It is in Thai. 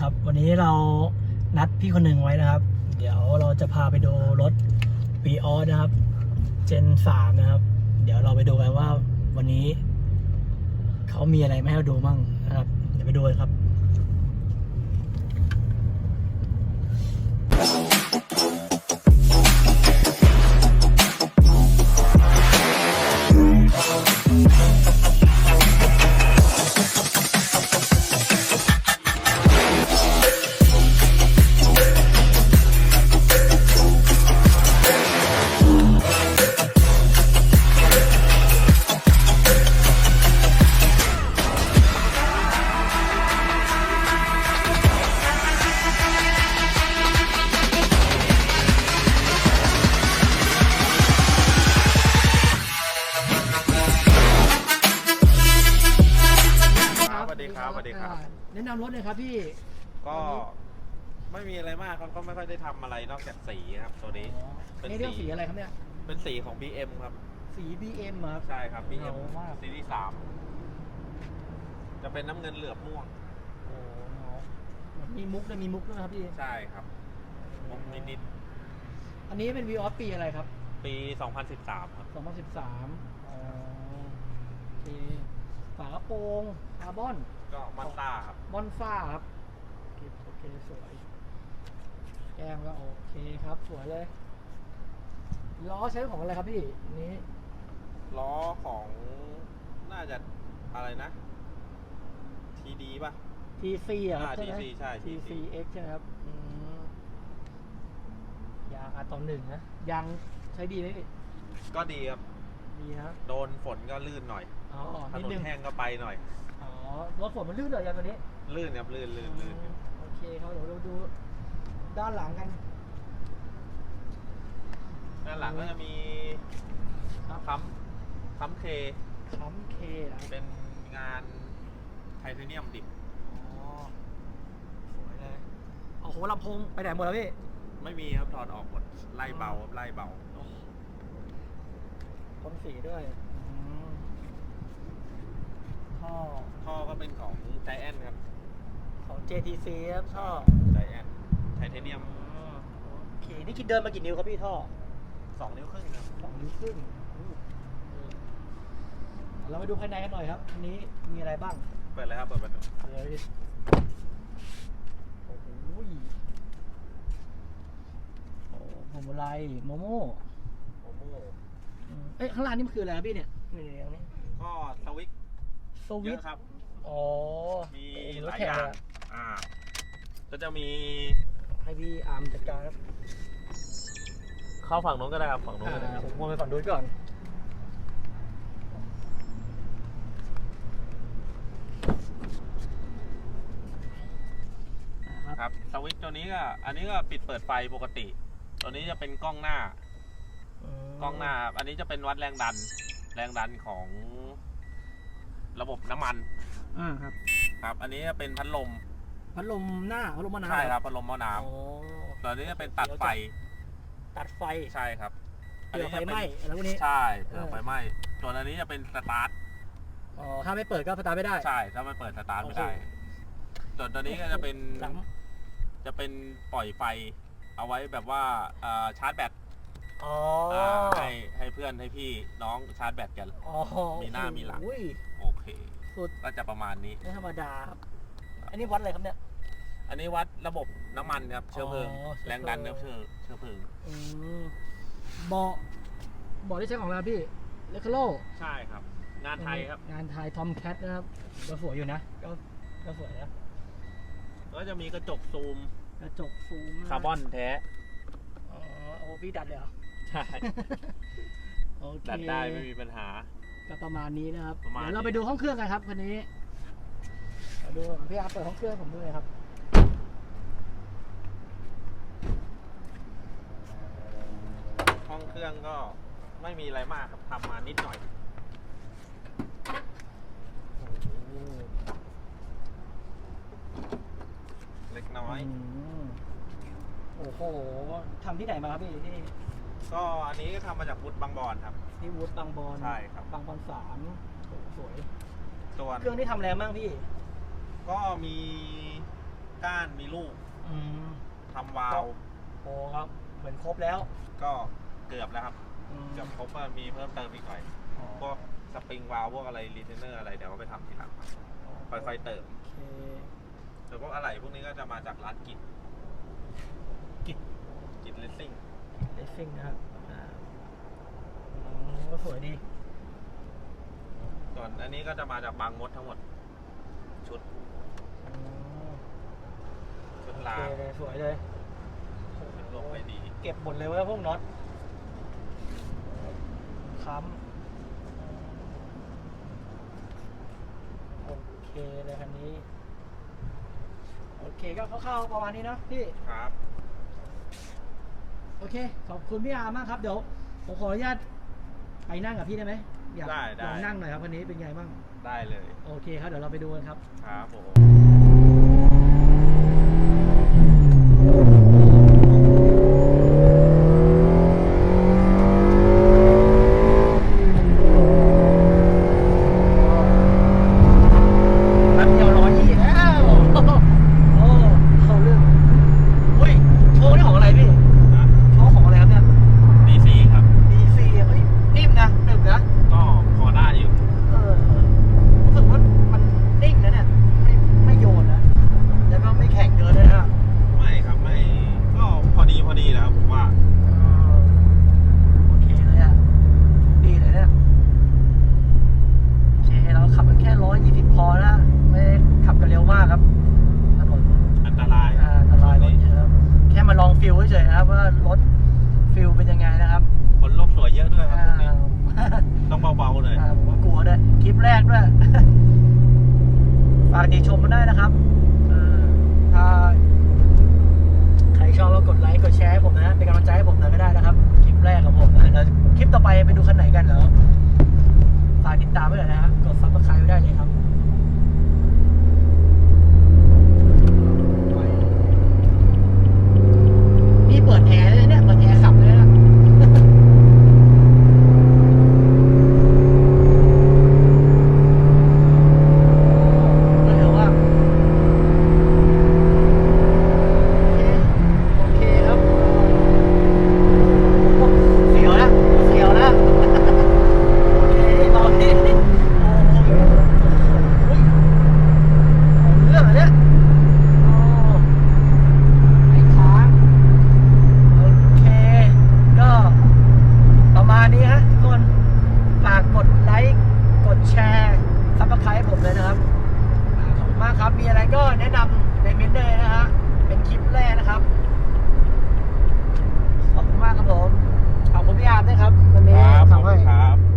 ครับ วันนี้เรานัดพี่คนหนึ่งไว้นะครับ เดี๋ยวเราจะพาไปดูรถปีออนะครับ เจนสามนะครับ เดี๋ยวเราไปดูกันว่าวันนี้ เขามีอะไรไม่ให้เราดูมั่งนะครับ เดี๋ยวไปดูกันครับ นะนำรถเลยครับพี่ ก็ไม่มีอะไรมากครับก็ไม่ค่อยได้ทำอะไรนอกจากสีครับ ตัวนี้ เป็นนี่เรียกสีสีอะไรครับเนี่ย เป็นสีของ BM ครับ สี BM ครับ ใช่ครับ BM เอามาก ซีรีส์สามจะเป็นน้ำเงินเหลือบม่วง โอ้โหมีมุกด้วยมีมุกด้วยนะครับพี่ ใช่ครับมุกนิดอันนี้เป็น v ีออปีอะไรครับ ๆปี 2013 ครับ 2013อ๋อโอเคฝากระโปรงคาร์บอน ก็มอนต้าครับ มอนฟ้าครับโอเคโอเคสวย แก้มก็โอเคครับ สวยเลยล้อใช้ของอะไรครับพี่อันนี้ล้อของน่าจะอะไรนะ TD ป่ะ TC อะครับอ่าใช่ไหม TC ใช่ TC TCX ใช่ไหมครับอืมยางอะตอมหนึ่งนะยางใช้ดีไหมพี่ก็ดีครับ ดีนะโดนฝนก็ลื่นหน่อย อ๋อถนิดนนนึงแห้งก็ไปหน่อย อ๋อรถฝนมันลื่นเหรอยางตัวนี้ลื่นครับลื่นลื่นลื่นโอเคครับเดี๋ยวเราดูด้านหลังกัน ด้านหลังก็จะมีครับค้ำค้ำเคช้ำเคนะ เป็นงานไทเทเนียมดิบอ๋อ สวยเลยโอ้โหลำโพงไปไหนหมดแล้วพี่ ไม่มีครับถอดออกหมดไล่เบาครับไล่เบา พ่นสีด้วยอืม ท่อท่อก็เป็นของไจแอนครับของ JTC ครับท่อไจแอนไทเทเนียมโอเคนี่คิดเดินมากี่นิ้วครับพี่ท่อสองนิ้วครึ่งครับสองนิ้วครึ่งอู้เราไปดูภายในกันหน่อยครับอันนี้มีอะไรบ้างเปิดเลยครับเปิดประตูเลยโอ้โหโอ้ผมอะไรโมโม่โอโม่อืมเอ้ยข้างล่างนี่มันคืออะไรครับพี่เนี่ยนี่ๆตรงนี้ก็สวิตช์ สเยวิตอะช์ครับ อ๋อมีโอ้โหลายแขอกย่างอะอ่า ก็จะมีให้พี่อาร์มจัดการครับเข้าฝั่งนู้นก็ได้ครับฝั่งนู้นอ่าก็ได้ครับผมวนไปฝั่งนู้นก่อนอ่าครับสวิตช์ตัวนี้ก็อันนี้ก็ปิดเปิดไฟปกติ ตัวนี้จะเป็นกล้องหน้า มกล้องหน้าอันนี้จะเป็นวัดแรงดัน แรงดันของ ระบบน้ำมันอ่าครับ ครับ อันนี้จะเป็นพัดลมพัดลมหน้าพัดลมมะนาวใช่ครับพัดลมหม้อน้อ๋อำตัวนี้จะเป็นตัดไฟตัดไฟใช่ครับเผื่อไฟจะไหม้อะไรพวกนี้ ใช่เผื่อเออไฟไหม้ส่วนอันนี้จะเป็นสตาร์ทอ๋อ ถ้าไม่เปิดก็สตาร์ทไม่ได้ ใช่ถ้าไม่เปิดสตาร์ทไม่ได้โอเคส่วนตัวนี้ก็จะเป็น หลัง จะเป็นปล่อยไฟ เอาไว้แบบว่าเอ่อชาร์จแบตอ๋ออ่าให้ให้เพื่อนให้พี่น้องชาร์จแบตกัน อ๋อมีหน้ามีหลัง อุ้ยโอ เคสุด ก็จะประมาณนี้ ไม่ธรรมดาครับ อันนี้วัดอะไรครับเนี่ย อันนี้วัดระบบน้ำมันครับเชื้อเพลิงอ๋อเชื้อเพลิง แรงดันเชื้อเชื้อเพลิงอืมเบาะเบาะที่ใช้ของอะไรครับพี่เลคโลใช่ครับ งานไทยครับ งานไทยทอมแคทนะครับก็สวยอยู่นะก็ก็สวยนะก็จะมีกระจกซูมกระจกซูมะคาร์บอนแท้ อ๋อโอ้พี่ดัดเลยเหรอใช่ โอเคดัดได้ไม่มีปัญหา ก็ประมาณนี้นะครับประมาณเดี๋ยวเรานี้ไปดูห้องเครื่องกันครับคันนี้มาดูพี่อาร์ตเปิดห้องเครื่องผมด้วยครับห้องเครื่องก็ไม่มีอะไรมากครับทำมานิดหน่อย เล็กน้อย อืมโอ้โหทำที่ไหนมาครับพี่ที่ ก็อันนี้ก็ทำมาจากวุฒบางบอนครับที่วูดบางบอนใช่ครับ บางบอนสามโอ้โหสวย ส่วนเครื่องที่ทำแรงมากพี่ก็มีก้านมีลูกอืมทำวาล์วโอ้ครับเหมือนครบแล้วก็เกือบแล้วครับ อืมเกือบครบว่ามีเพิ่มเติมอีกหน่อยอ๋อพวกสปริงวาล์วพวกอะไรรีเทนเนอร์อะไรเดี๋ยวเอาไปทำทีหลังค่อยๆเติมโอเคแต่พวกอะไรพวกนี้ก็จะมาจากร้านกิจกิจกิจเลสซิ่ง เลสซิ่งนะครับอ่าอืมก็สวยดี ส่วนอันนี้ก็จะมาจากบางมดทั้งหมด ชุดอืมชุดโอลาเคเลยสวยเลย ชุดลงไปดี เก็บหมดเลยเว่าพวกน็อตค้ำโอเคเลยคันนี้ โอเคก็คร่าวๆประมาณนี้เนาะพี่ ครับ โอเค ขอบคุณพี่อาร์มากครับ เดี๋ยวผมขออนุญาตไปนั่งกับพี่ได้ไหมอยากได้ได้ ลองนั่งหน่อยครับคันนี้เป็นไงบ้าง ได้เลย โอเคครับ เดี๋ยวเราไปดูกันครับ ครับผม ลิปแรกด้วย ฝากติชมมาได้นะครับถ้าใครชอบก็กดไลค์กดแชร์ให้ผมนะ เป็นกำลังใจให้ผมหน่อยก็ได้นะครับ คลิปแรกของผมนะแล้วคลิปต่อไปไปดูคันไหนกันเหรอฝากติดตาม มีอะไรก็แนะนำในเมนต์เลยนะฮะ เป็นคลิปแรกนะครับ ขอบคุณมากครับผม ขอบคุณพี่อาร์มด้วยครับ วันนี้ขอบคุณครับ